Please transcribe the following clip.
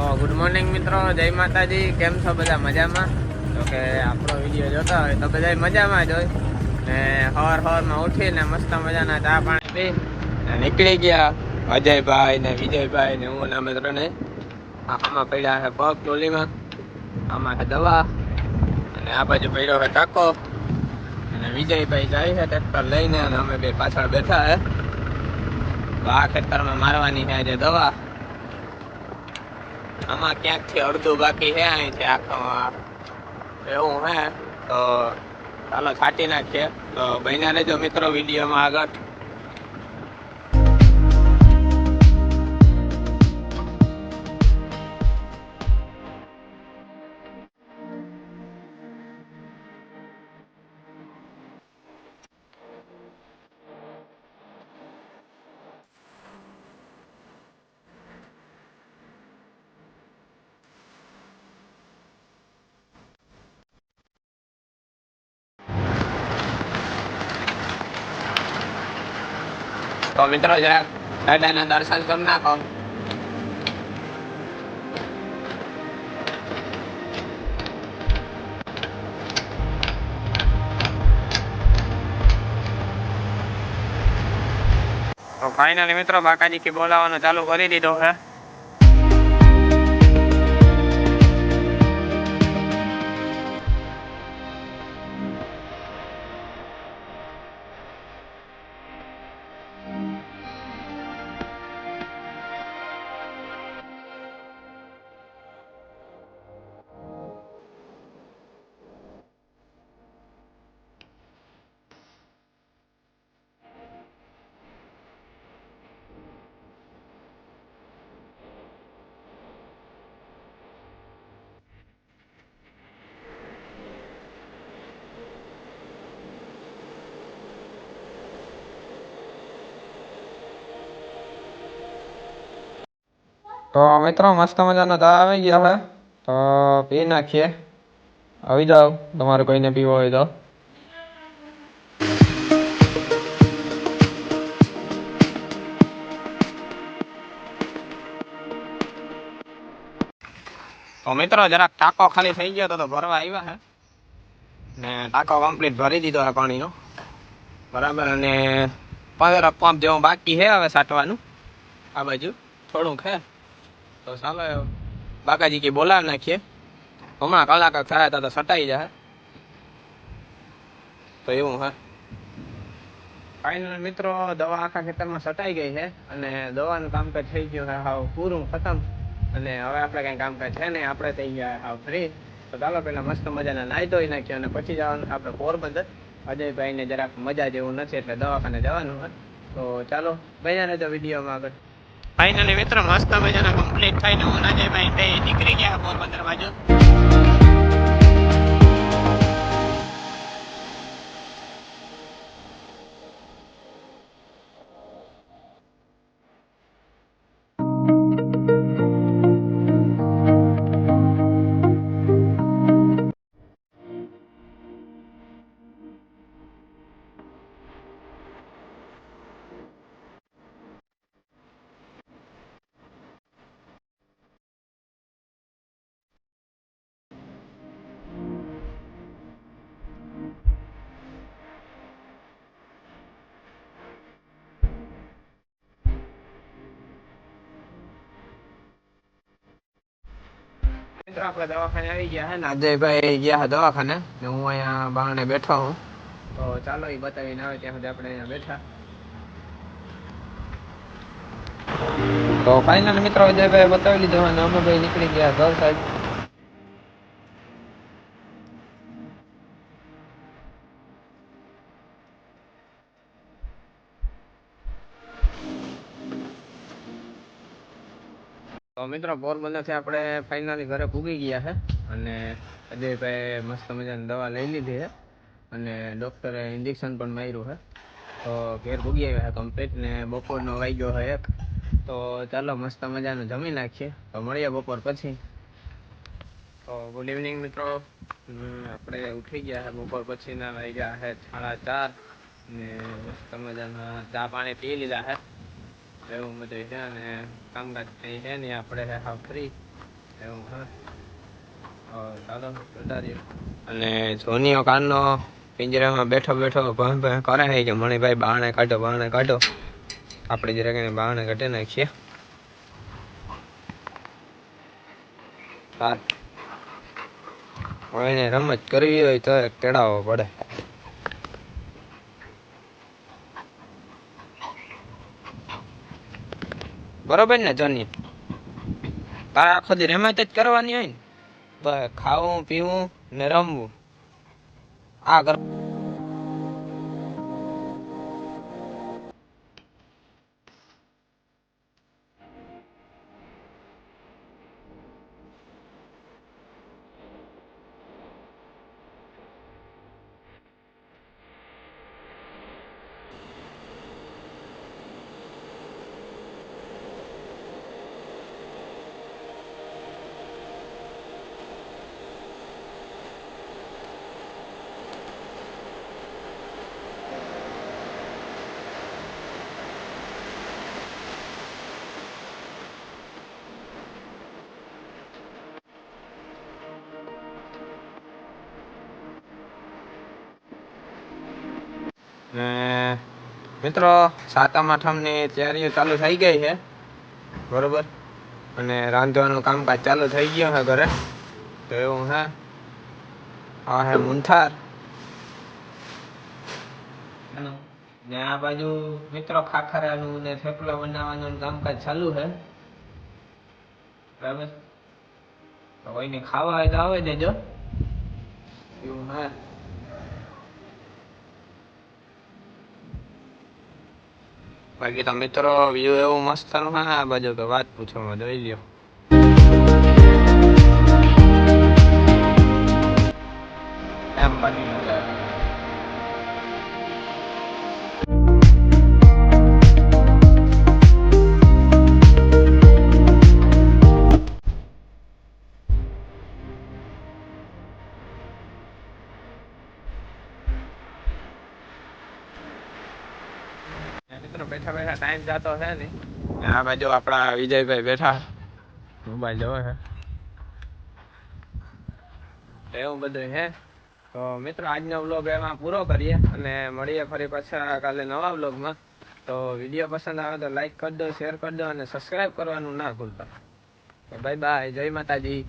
તો good morning મિત્રો, જય માતાજી, કેમ છો બધા મજામાં? તો કે આપણો વીડિયો જોતા હોય તો બધા મજામાં જ હોય. ને હવાર હવારમાં ઉઠીને મસ્ત મજાના ચા પાણી પી નીકળી ગયા અજયભાઈ ને વિજયભાઈ ને હું ના અમે ત્રણે. આમાં પડ્યા પગ ટોલીમાં આમાં દવા અને આ બાજુ પડ્યો છે ટાકો. અને વિજયભાઈ જાય છે ટ્રેક્ટર લઈને અને અમે બે પાછળ બેઠા છે. આ ખેતરમાં મારવાની છે આજે દવા. આમાં ક્યાંક છે અડધું બાકી છે, અહીંથી આખો એવું હે. તો ચાલો છાંટી નાખીએ. તો બન્યા રહેજો મિત્રો વિડીયોમાં આગળ. તો મિત્રો જરાક દર્શન કરી નાખો. તો ફાઇનલી મિત્રો બાકાજી થી બોલાવવાનું ચાલુ કરી દીધો છે તો મિત્રો, મસ્ત મજાનો ચા આવી ગયા હવે. તો પી નાખીએ. આવી જાઓ. તમારે કોઈને પીવો હોય તો. તો મિત્રો, જરાક ટાંકો ખાલી થઈ ગયો તો ભરવા આવ્યા હે. ને ટાંકો કમ્પ્લીટ ભરી દીધો છે પાણીનો. બરાબર, અને પંદર પંપ જેવું બાકી છે હવે સાટવાનું. આ બાજુ થોડુંક છે તો ચાલો બાકાજી કે બોલાવી નાખીએ. હમણાં કલાક થાય તો સટાઈ જાય તો એવું, હા. ફાઇનલ મિત્રો, દવા આખા ખેતરમાં સટાઈ ગઈ છે અને દવાનું કામકાજ થઈ ગયું છે. હાવ પૂરું, ખતમ. અને હવે આપણે કઈ કામકાજ છે નહીં. આપણે થઈ ગયા હાવ ફ્રી તો ચાલો પેલા મસ્ત મજાના નાહી ધોઈ નાખીએ અને પછી જવાનું આપણે પોરબંદર. અજયભાઈને જરાક મજા જેવું નથી એટલે દવાખાને જવાનું હોય તો ચાલો, બન્યા રહેજો વિડીયોમાં આગળ. ફાઇનલી મિત્રો મસ્ત મજાના કમ્પ્લીટ થઈને હું ભાઈ બે નીકળી ગયા પોરબંદર બાજુ. આપણે દવાખાને આવી ગયા હે ને? અજયભાઈ ગયા દવાખાને ને હું અહીંયા બારણે બેઠો હું. તો ચાલો એ બતાવીને આવે ત્યાં સુધી આપણે અહીંયા બેઠા. તો ફાઇનલ મિત્રો અજયભાઈ બતાવી લીધો અને અમે ભાઈ નીકળી ગયા ઘર સાઈડ તો મિત્રો પોરબંદરથી આપણે ફાઇનલી ઘરે પૂગી ગયા છે અને અજયભાઈ મસ્ત મજાની દવા લઈ લીધી છે અને ડૉક્ટરે ઇન્જેક્શન પણ માર્યું છે. તો ઘેર પૂગી આવ્યા છે કમ્પ્લીટ ને બપોરનો વાગ્યો છે એક. તો ચાલો, મસ્ત મજાનું જમી નાખીએ. તો મળીએ બપોર પછી. તો ગુડ ઇવનિંગ મિત્રો. આપણે ઉઠી ગયા છે બપોર પછીના વાગ્યા છે સાડા ચાર ને મસ્ત મજાના ચા પાણી પી લીધા છે. એવું બધું છે અને કામકાજ થઈ છે ને આપણે હા ફ્રી એવું ચાલો અને સોનીઓ કાનનો પિંજરામાં બેઠો બેઠો ભણ ભણ કરે છે કે મણિભાઈ બાણે કાઢો બાણે કાઢો. આપણે જરાક એને બાણે કાઢી નાખીએ. હા. હવે એને રમત કરવી હોય તો તેડાવવો પડે. બરોબર ને, જોની? તારે આખો દી રમત જ કરવાની હોય ને? ખાવું, પીવું ને રમવું. આ કર ને મિત્રો, સાતમ, આઠમની તૈયારીઓ ચાલુ થઈ ગઈ છે. બરોબર? અને રાંધવાનું કામકાજ ચાલુ થઈ ગયું છે ઘરે. તો એવું હે આ હે મુંથાર. ને આ બાજુ મિત્રો ખાખરાનું ને થેપલા બનાવવાનું કામકાજ ચાલુ છે. બરાબર? કોઈને ખાવા હોય તો આવે દેજો એવું હે બાકી તો મિત્રો વ્યૂ એવું મસ્ત હે બાજુ તો વાત પૂછવામાં જોઈ લ્યો બેઠા બેઠા ટાઈમ જતો છે ને. આ બાજુ આપણા વિજયભાઈ બેઠા મોબાઈલ જોવે છે. એવું બધું હે તો મિત્રો, આજનો વ્લોગ એમાં પૂરો કરીએ અને મળીએ ફરી પાછા કાલે નવા વ્લોગમાં તો વીડિયો પસંદ આવે તો લાઈક કરી દો શેર કરી દો અને સબસ્ક્રાઈબ કરવાનું ના ભૂલતા. બાય બાય જય માતાજી.